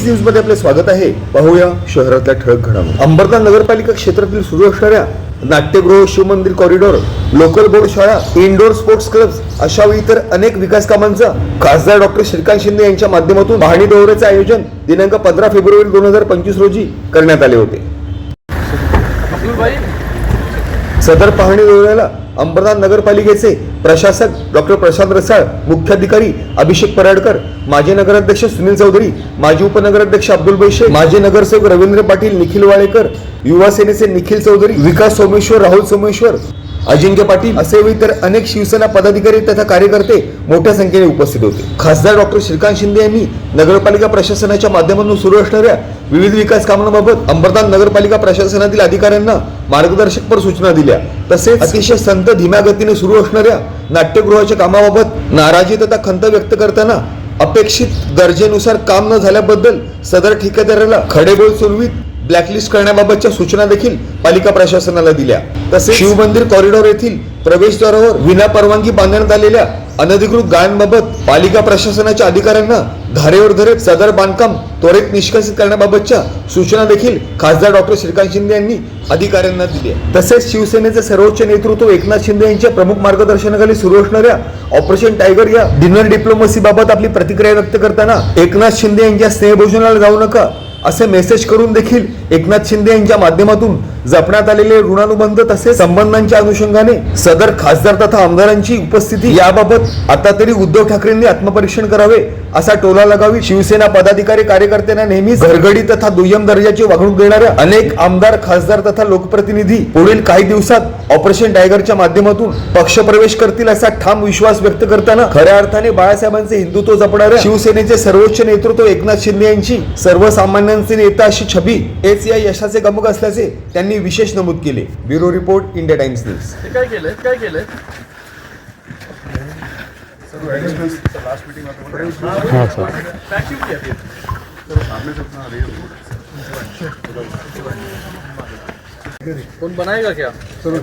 X न्यूजमध्ये आपले स्वागत आहे. पाहूया शहरातल्या ठळक घडामोडी. अंबरनाथ नगरपालिका क्षेत्रातील सुरू असणाऱ्या नाट्यगृह शिवमंदिर कॉरिडॉर लोकल बोर्ड शाळा इंडोर स्पोर्ट्स क्लब अशा वेळी इतर अनेक विकास कामांचा खासदार डॉक्टर श्रीकांत शिंदे यांच्या माध्यमातून पाहणी दौऱ्याचे आयोजन दिनांक पंधरा फेब्रुवारी दोन हजार पंचवीस रोजी करण्यात आले होते. सदर पाहणी दौऱ्याला अंबरनाथ नगरपालिकेचे प्रशासक डॉक्टर प्रशांत रसाळ मुख्याधिकारी अभिषेक पराडकर माजी नगराध्यक्ष सुनील चौधरी माजी उपनगराध्यक्ष अब्दुल बैशे माजी नगरसेवक रवींद्र पाटील निखिल वाळेकर युवा सेनेचे निखिल चौधरी विकास सोमेश्वर राहुल सोमेश्वर अजिंक्य पाटील असे इतर अनेक शिवसेना पदाधिकारी तथा कार्यकर्ते मोठ्या संख्येने उपस्थित होते. खासदार डॉक्टर श्रीकांत शिंदे यांनी नगरपालिका प्रशासनाच्या माध्यमातून सुरू असणाऱ्या विविध विकास कामांबाबत अंबरनाथ नगरपालिका प्रशासनातील अधिकाऱ्यांना मार्गदर्शकपर सूचना दिल्या. तसेच अतिशय संत धीम्या गतीने सुरू असणाऱ्या नाट्यगृहाच्या कामाबाबत नाराजी तथा खंत व्यक्त करताना अपेक्षित गरजेनुसार काम न झाल्याबद्दल सदर ठेकेदाराला खडेबोल सुरवीत ब्लॅकलिस्ट करण्याबाबतच्या सूचना देखील पालिका प्रशासनाला दिल्या. तसेच शिवमंदिर कॉरिडॉर येथील प्रवेशद्वारावर विना परवानगी बांधण्यात आलेल्या अनधिकृत गाळ्यांबाबत पालिका प्रशासनाच्या अधिकाऱ्यांना धारेवर धरत सदर बांधकाम त्वरित निष्कासित करण्याबाबतच्या सूचना देखील खासदार डॉक्टर श्रीकांत शिंदे यांनी अधिकाऱ्यांना दिली तसेच शिवसेनेचे सर्वोच्च नेतृत्व एकनाथ शिंदे यांच्या प्रमुख मार्गदर्शनाखाली सुरू असणाऱ्या ऑपरेशन टायगर या डिनर डिप्लोमसी बाबत आपली प्रतिक्रिया व्यक्त करताना एकनाथ शिंदे यांच्या स्नेहभोजनाला जाऊ नका असे मेसेज करून देखील एकनाथ शिंदे यांच्या माध्यमातून जपण्यात आलेले ऋणानुबंध तसेच संबंधांच्या अनुषंगाने सदर खासदार तथा आमदारांची उपस्थिती याबाबत आता तरी उद्धव ठाकरेंनी आत्मपरीक्षण करावे असा टोला लगावी शिवसेना पदाधिकारी कार्यकर्त्यांना नेहमी घरगडी तथा दुय्यम दर्जाची वागणूक देणाऱ्या अनेक आमदार खासदार तथा लोकप्रतिनिधी पुढील काही दिवसात ऑपरेशन टायगरच्या माध्यमातून पक्षप्रवेश करतील असा ठाम विश्वास व्यक्त करताना खऱ्या अर्थाने बाळासाहेबांचे हिंदुत्व जपणाऱ्या शिवसेनेचे सर्वोच्च नेतृत्व एकनाथ शिंदे यांची सर्वसामान्यांचे नेता अशी छबी हेच या यशाचे गमक असल्याचे त्यांनी विशेष नमूद केले. Bureau report India Times news. काय केलंय? काय केलंय? कौन बनाएगा क्या? सर है।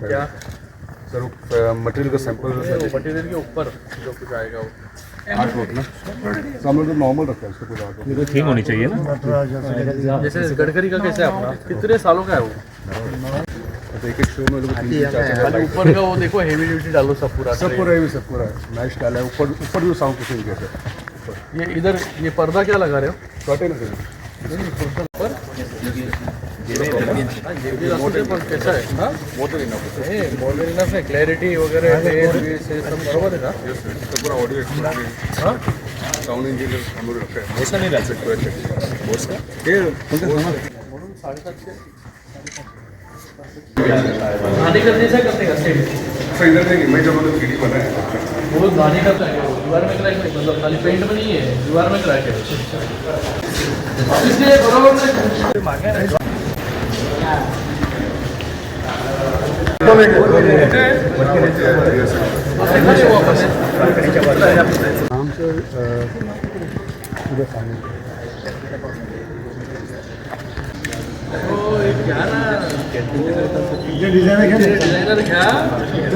है क्या? सर मटेरियल का सैंपल मटेरियल के ऊपर जो कुछ आएगा वो। आठ वोट ना? तो हम लोग तो नॉर्मल रखा है उसको आठ वोट ठीक होनी चाहिए ना। जैसे गडकरी का कैसे है अपना? कितने सालों का है वो? तो एक एक शो में लोग खाली ऊपर का वो देखो हेवी ड्यूटी डालो सब पूरा सब पूरा है। भी सब पूरा। मैच डाला है ऊपर ऊपर भी साउंड कुछ नहीं ये इधर ये पर्दा क्या लगा रहे हो? शॉर्ट है ना हाँ, पर कैसा है? हाँ? इनफ है क्लॅरिटी वगैरे हे सब बरोबर है ना? पूरा ऑडियो साउंड इंजीनियर रखा है। नहीं बोस का? उनका सामान गाने का जैसा करते का सेम सर इधर देखिए मैं जब मतलब थ्री बना है वो गाने का तो है दीवार में क्रैक नहीं मतलब खाली पेंट में नहीं है दीवार में क्रैक है। इसलिए बरोबर से मागे है अपन नाम से पूरा सामने। तो ना डिझायनर घ्या.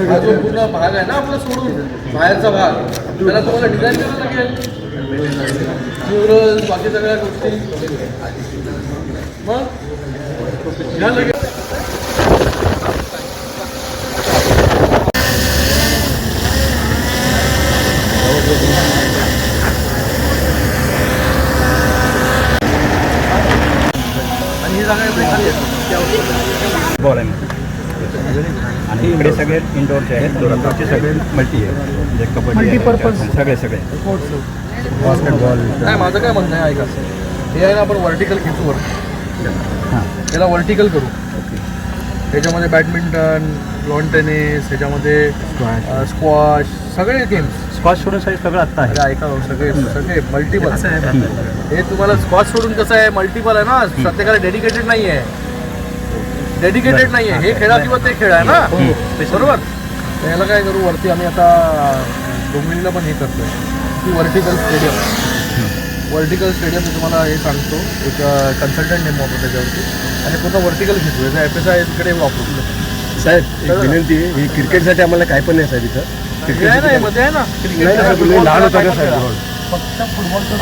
हा जो पूर्ण भाग आहे ना आपला सोडून? बाहेरचा भाग. त्याला तुम्हाला डिझाईन करावं लागेल. म्युरल्स बाकी सगळ्या गोष्टी. मग? घ्या लगेच. आणि ही जागा खाली आहे. बॉल आहे. आणि इकडे सगळे इंडोरचे आहेत इंडोरचे सगळे मल्टी आहे म्हणजे कबड्डी सगळे सगळे. बास्केटबॉल नाही माझं काय म्हणणं आहे ऐका हे आहे ना आपण व्हर्टिकल खेचू वर हां. त्याला व्हर्टिकल करू. त्याच्यामध्ये बॅडमिंटन लॉन टेनिस त्याच्यामध्ये स्क्वॉश सगळे गेम्स स्कॉच सोडून साईज सगळं आत्ता आहे. ऐका हो, सगळे सगळे मल्टिपल हे तुम्हाला स्क्वॉश सोडून कसं आहे? मल्टिपल आहे ना? प्रत्येकाला डेडिकेटेड नाही आहे डेडिकेटेड नाही. आहे हे खेळा किंवा ते खेळ आहे ना? बरोबर? तर याला काय करू वरती आम्ही आता डोंबिवलीला पण हे करतोय. की व्हर्टिकल स्टेडियम. व्हर्टिकल स्टेडियम मी तुम्हाला हे सांगतो. एक कन्सल्टंट नेम वापरतो त्याच्यावरती. आणि पूर्ण व्हर्टिकल घेतो. याचा एफ एस आयकडे वापरतो साहेब एक विनंती आहे. ही क्रिकेटसाठी आम्हाला काय पण नाही साहेब इथं. हे आहे ना हे मध्ये आहे ना. नाही, साहेब,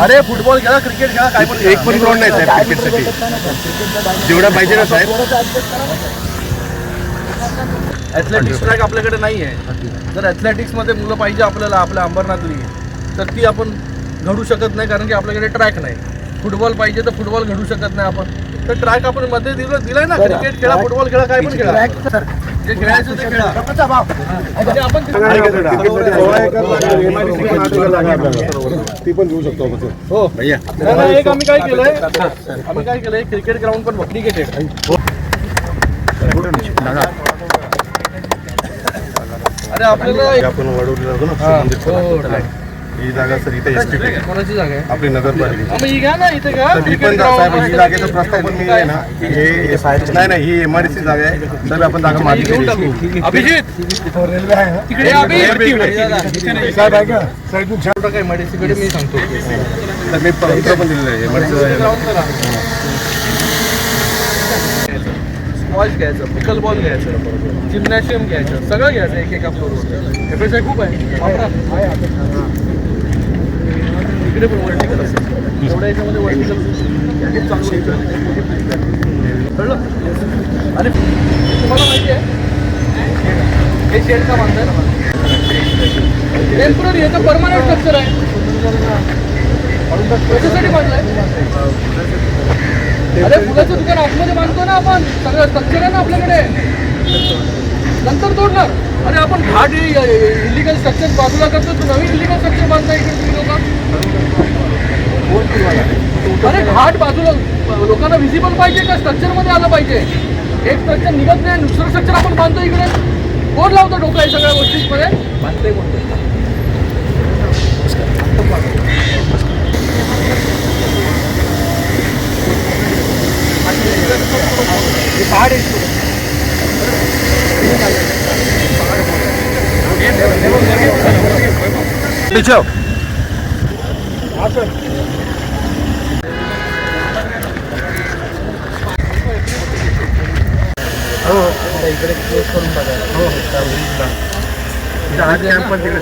अरे फुटबॉल खेळा क्रिकेट खेळा काय पण एक पण ग्राउंड नाही साहेब क्रिकेटसाठी जेवढा पाहिजे ना साहेब. ॲथलेटिक्स ट्रॅक आपल्याकडे नाही आहे. जर ॲथलेटिक्समध्ये मुलं पाहिजे आपल्याला आपल्या अंबरनाथली तर ती आपण घडू शकत नाही कारण की आपल्याकडे ट्रॅक नाही. फुटबॉल पाहिजे तर फुटबॉल घडू शकत नाही आपण. तर ट्रॅक आपण मध्ये दिलं दिलाय ना क्रिकेट खेळा फुटबॉल खेळा काय पण खेळा. ते पण घेऊ शकतो हो. भैया. नाही, नाही, एक आम्ही काय केलंय? आम्ही काय केलंय? क्रिकेट ग्राउंड पण क्रिकेट अरे आपल्याला आपण ना हा, जागा सर इथे एस कोणाची जागा आहे? आपली नगरपालिका मग ही घ्या ना इथे घ्या. तर मी पण साहेब ही जागेचा प्रस्ताव पण मी आहे ना हे नाही नाही ही एम आर सी जागा आहे. सर आपण जागा मागे घेऊन केली टाकू. अभिजित! तिकडे अभि साहेब आहे. का साहेब छोटा काय मडीसीकडे मी सांगतो. तर मी पत्र पण दिलेलं आहे. एम स्क्वॉश घ्यायचं पिकल बॉल घ्यायचं जिम्नॅशियम घ्यायचं सगळं घ्यायचं एक एका फ्लोरवर एफ एस आय खूप आहे. इकडे पण वर्टिकल असेल एवढ्या याच्यामध्ये वर्टिकल. कळलं? आणि तुम्हाला माहिती आहे हे शेड का बांधताय टेंपररी आहे तर परमानंट स्ट्रक्चर आहे. कशासाठी बांधलाय. अरे फुलाचं दुकान आतमध्ये बांधतो ना आपण. सगळं स्ट्रक्चर आहे ना आपल्याकडे. नंतर तोडणार. अरे आपण घाट इलिगल स्ट्रक्चर बाजूला करतो. तू नवीन इलिगल स्ट्रक्चर बांधता इकडे तुम्ही लोक. अरे घाट बाजूला लोकांना व्हिजिबल पाहिजे का? स्ट्रक्चरमध्ये आलं पाहिजे. एक स्ट्रक्चर निघत नाही दुसरं स्ट्रक्चर आपण बांधतो इकडे. कोण लावतो डोकं आहे सगळ्या गोष्टींमध्ये? बांधते कोणतं इकडे क्लोज करून बघायला. हो हो कॅम्प पण तिकडे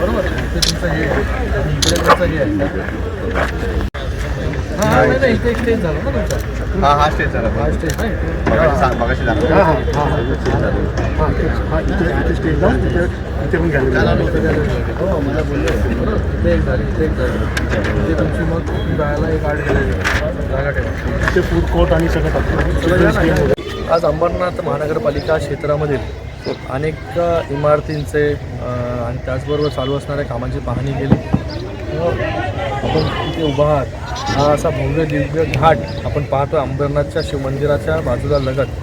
बरोबर? ते तुमचं हे इकडे तुमचं हे आहे. हा नाही नाही इथे स्टेज झाला ना तुमचा हा हा स्टेज झाला हा स्टेज नाही मगाशी झाला मला बोलले बरोबर एक झाली इथे एक झाली इथे तुमची मग जायला एक आठ गेले जागा ठेवा ते फूड कोर्ट आणि सगळं आज अंबरनाथ महानगरपालिका क्षेत्रामधील अनेक इमारतींचे आणि त्याचबरोबर चालू असणाऱ्या कामांची पाहणी केली. व आपण तिथे उभा आहात. हा असा भव्य दिव्य घाट आपण पाहतो अंबरनाथच्या शिवमंदिराच्या बाजूला लगत.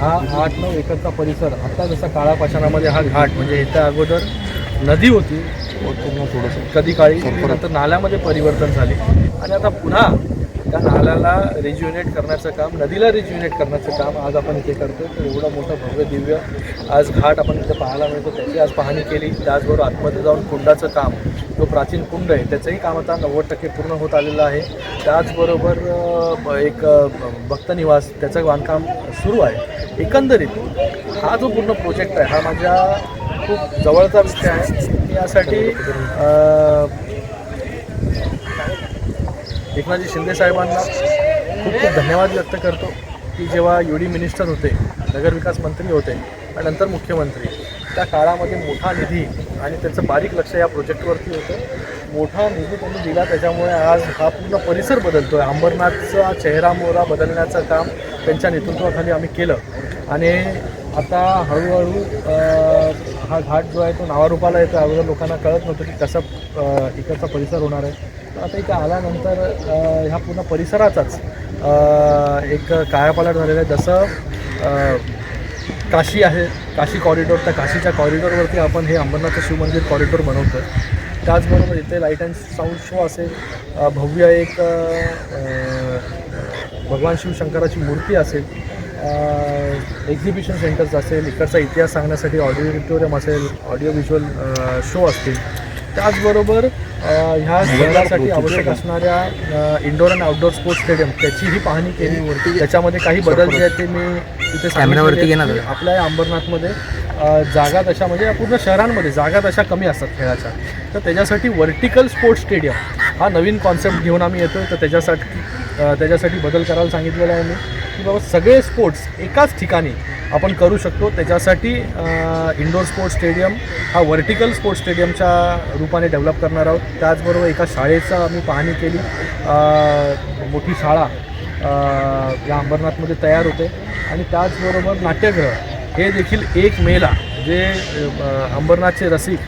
हा आठ नऊ एकरचा परिसर आता जसा काळा पाषाणामध्ये हा घाट म्हणजे येत्या अगोदर नदी होती थोडंसं कधी काळी नंतर नाल्यामध्ये परिवर्तन झाले. आणि आता पुन्हा त्या नाल्याला रिज्युनेट करण्याचं काम नदीला रिज्युनेट करण्याचं काम आज आपण इथे करतो तर एवढा मोठं भव्य दिव्य आज घाट आपण इथे पाहायला मिळतो. त्याची आज पाहणी केली. त्याचबरोबर आतमध्ये जाऊन कुंडाचं काम. जो प्राचीन कुंड आहे त्याचंही काम आता नव्वद टक्के पूर्ण होत आलेलं आहे. त्याचबरोबर एक भक्तनिवास त्याचं बांधकाम सुरू आहे. एकंदरीत हा जो पूर्ण प्रोजेक्ट आहे हा माझ्या खूप जवळचा विषय आहे. मी यासाठी एकनाथजी शिंदेसाहेबांना खूप खूप धन्यवाद व्यक्त करतो की जेव्हा यू डी मिनिस्टर होते नगरविकास मंत्री होते आणि नंतर मुख्यमंत्री. त्या काळामध्ये मोठा निधी आणि त्याचं बारीक लक्ष या प्रोजेक्टवरती होतं. मोठा निधी त्यांनी दिला त्याच्यामुळे आज हा पूर्ण परिसर बदलतो आहे अंबरनाथचा चेहरा मोहरा बदलण्याचं काम त्यांच्या नेतृत्वाखाली आम्ही केलं. आणि आता हळूहळू हा घाट जो आहे तो नावारूपाला येतो अगोदर लोकांना कळत नव्हतं की कसं इकडचा परिसर होणार आहे. तर आता इथे आल्यानंतर ह्या पूर्ण परिसराचाच एक कायापालट झालेला आहे. जसं काशी आहे काशी कॉरिडॉर त्या काशीच्या कॉरिडॉरवरती आपण हे अंबरनाथ शिवमंदिर कॉरिडॉर बनवतो आहे त्याचबरोबर इथे लाइट अँड साऊंड शो असेल भव्य एक भगवान शिवशंकराची मूर्ती असेल एक्झिबिशन सेंटर्स असेल इकडचा इतिहास सांगण्यासाठी ऑडिओरिटोरियम असेल ऑडिओ व्हिज्युअल शो असतील. त्याचबरोबर ह्या खेळासाठी आवश्यक असणाऱ्या इंडोर आणि आउटडोर स्पोर्ट्स स्टेडियम त्याचीही पाहणी केली. त्याच्यामध्ये काही बदल जे आहेत ते मी तिथे की आपल्या या अंबरनाथमध्ये जागा तशा म्हणजे या पूर्ण शहरांमध्ये जागा तशा कमी असतात खेळाच्या. तर त्याच्यासाठी व्हर्टिकल स्पोर्ट्स स्टेडियम हा नवीन कॉन्सेप्ट घेऊन आम्ही येतो तर त्याच्यासाठी त्याच्यासाठी बदल करायला सांगितलेला आहे मी. की बाबा सगळे स्पोर्ट्स एकाच ठिकाणी आपण करू शकतो. त्याच्यासाठी इंडोर स्पोर्ट्स स्टेडियम हा व्हर्टिकल स्पोर्ट्स स्टेडियमच्या रूपाने डेव्हलप करणार आहोत. त्याचबरोबर एका शाळेचा आम्ही पाहणी केली. मोठी शाळा या अंबरनाथमध्ये तयार होते. आणि त्याचबरोबर नाट्यगृह हे देखील एक मेला जे अंबरनाथचे रसिक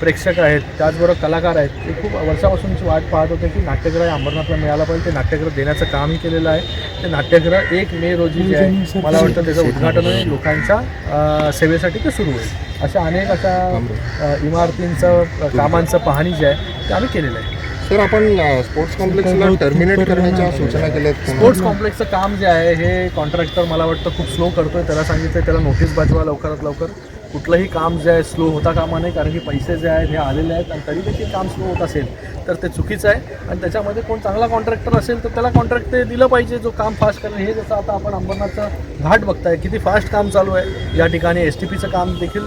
प्रेक्षक आहेत त्याचबरोबर कलाकार आहेत. ते खूप वर्षापासूनची वाट पाहत होते की नाट्यगृह हे अंबरनाथला मिळालं पाहिजे ते नाट्यगृह देण्याचं कामही केलेलं आहे. ते नाट्यगृह एक मे रोजी जे आहे मला वाटतं त्याचं उद्घाटन होईल लोकांच्या सेवेसाठी ते सुरू होईल. अशा अनेक अशा इमारतींचं कामांचं पाहणी जे आहे ते आम्ही केलेलं आहे. सर आपण स्पोर्ट्स कॉम्प्लेक्सला टर्मिनेट करण्याच्या सूचना केल्या आहेत स्पोर्ट्स कॉम्प्लेक्सचं काम जे आहे हे कॉन्ट्रॅक्टर मला वाटतं खूप स्लो करतोय त्याला सांगितलं त्याला नोटीस पाठवा लवकरात लवकर. कुठलंही काम जे आहे स्लो होता कामा नाही कारण की पैसे जे आहेत हे आलेले आहेत आणि तरी देखील काम स्लो होत असेल तर ते चुकीचं आहे. आणि त्याच्यामध्ये कोण चांगला कॉन्ट्रॅक्टर असेल तर त्याला कॉन्ट्रॅक्ट ते दिलं पाहिजे जो काम फास्ट करेल. हे जसं आता आपण अंबरनाथचं घाट बघताय किती फास्ट काम चालू आहे. या ठिकाणी एस टी पीचं काम देखील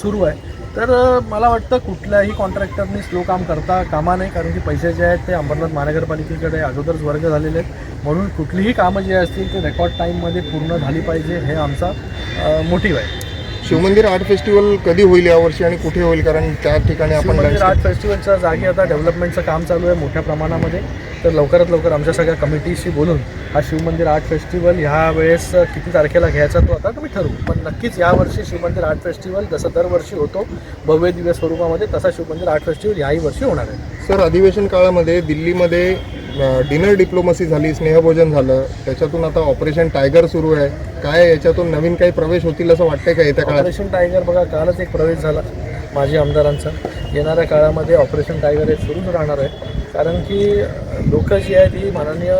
सुरू आहे. तर मला वाटतं कुठल्याही कॉन्ट्रॅक्टरनी स्लो काम करता कामा नाही कारण की पैसे जे आहेत ते अंबरनाथ महानगरपालिकेकडे अगोदरच वर्ग झालेले आहेत. म्हणून कुठलीही कामं जी असतील ते रेकॉर्ड टाईममध्ये पूर्ण झाली पाहिजे हे आमचा मोटिव्ह आहे. शिवमंदिर आर्ट फेस्टिवल कधी होईल यावर्षी आणि कुठे होईल? कारण त्या ठिकाणी आपण शिवमंदिर आर्ट फेस्टिवलच्या जागी आता डेव्हलपमेंटचं काम चालू आहे मोठ्या प्रमाणामध्ये. तर लवकरात लवकर आमच्या सगळ्या कमिटीशी बोलून हा शिवमंदिर आर्ट फेस्टिवल ह्या वेळेस किती तारखेला घ्यायचा तो आता तुम्ही ठरवू. पण नक्कीच यावर्षी शिवमंदिर आर्ट फेस्टिवल जसं दरवर्षी होतो भव्य दिव्य स्वरूपामध्ये तसा शिवमंदिर आर्ट फेस्टिवल याही वर्षी होणार आहे. सर अधिवेशन काळामध्ये दिल्लीमध्ये डिनर डिप्लोमसी झाली स्नेहभोजन झालं त्याच्यातून आता ऑपरेशन टायगर सुरू आहे. काय याच्यातून नवीन काही प्रवेश होतील असं वाटतंय का येत्या काळात? ऑपरेशन टायगर बघा कालच एक प्रवेश झाला माजी आमदारांचा. येणाऱ्या काळामध्ये ऑपरेशन टायगर हे सुरूच राहणार आहे. कारण की लोक जी आहेत ही माननीय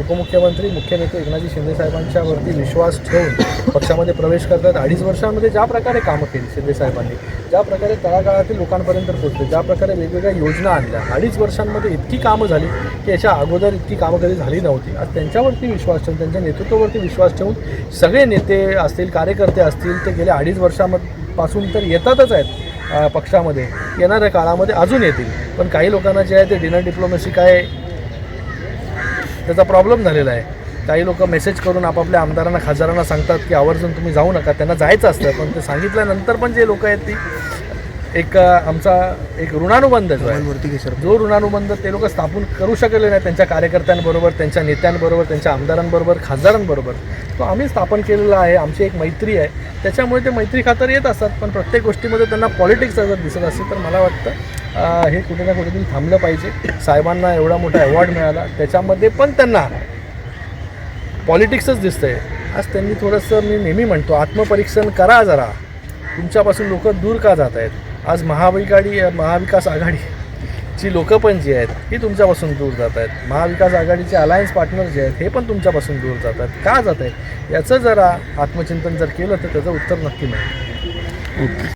उपमुख्यमंत्री मुख्य नेते एकनाथजी शिंदे साहेबांच्यावरती विश्वास ठेवून पक्षामध्ये प्रवेश करतात. अडीच वर्षांमध्ये ज्या प्रकारे कामं केली शिंदे साहेबांनी ज्या प्रकारे तळागाळातील लोकांपर्यंत पोहोचले ज्या प्रकारे वेगवेगळ्या योजना आणल्या अडीच वर्षांमध्ये इतकी कामं झाली की याच्या अगोदर इतकी कामं कधी झाली नव्हती. आज त्यांच्यावरती विश्वास ठेवून त्यांच्या नेतृत्वावरती विश्वास ठेवून सगळे नेते असतील कार्यकर्ते असतील ते गेल्या अडीच वर्षांपासून तर येतातच आहेत. पक्षामध्ये येणाऱ्या काळामध्ये अजून येतील. पण काही लोकांना जे आहे ते डिनर डिप्लोमसी काय त्याचा प्रॉब्लेम झालेला आहे. काही लोक मेसेज करून आपापल्या आमदारांना खासदारांना सांगतात की आवर्जून तुम्ही जाऊ नका. त्यांना जायचं असतं पण ते सांगितल्यानंतर पण जे लोक आहेत ती एक आमचा एक ऋणानुबंध जो आहे जो ऋणानुबंध ते लोक स्थापन करू शकले नाही त्यांच्या कार्यकर्त्यांबरोबर त्यांच्या नेत्यांबरोबर त्यांच्या आमदारांबरोबर खासदारांबरोबर. तो आम्ही स्थापन केलेला आहे आमची एक मैत्री आहे. त्याच्यामुळे ते मैत्री खातर येत असतात पण प्रत्येक गोष्टीमध्ये त्यांना पॉलिटिक्स जर दिसत असेल तर मला वाटतं हे कुठे ना कुठेतरी थांबलं पाहिजे. साहेबांना एवढा मोठा अवॉर्ड मिळाला. त्याच्यामध्ये पण त्यांना पॉलिटिक्सच दिसतंय. आज त्यांनी थोडंसं मी नेहमी म्हणतो आत्मपरीक्षण करा जरा. तुमच्यापासून लोक दूर का जात आहेत आज महाविकाडी महाविकास आघाडीची लोकं पण जी आहेत ही तुमच्यापासून दूर जात आहेत. महाविकास आघाडीचे अलायन्स पार्टनर जे आहेत हे पण तुमच्यापासून दूर जात आहेत. का जात आहेत? याचं जरा आत्मचिंतन जर केलं तर त्याचं उत्तर नक्की मिळेल.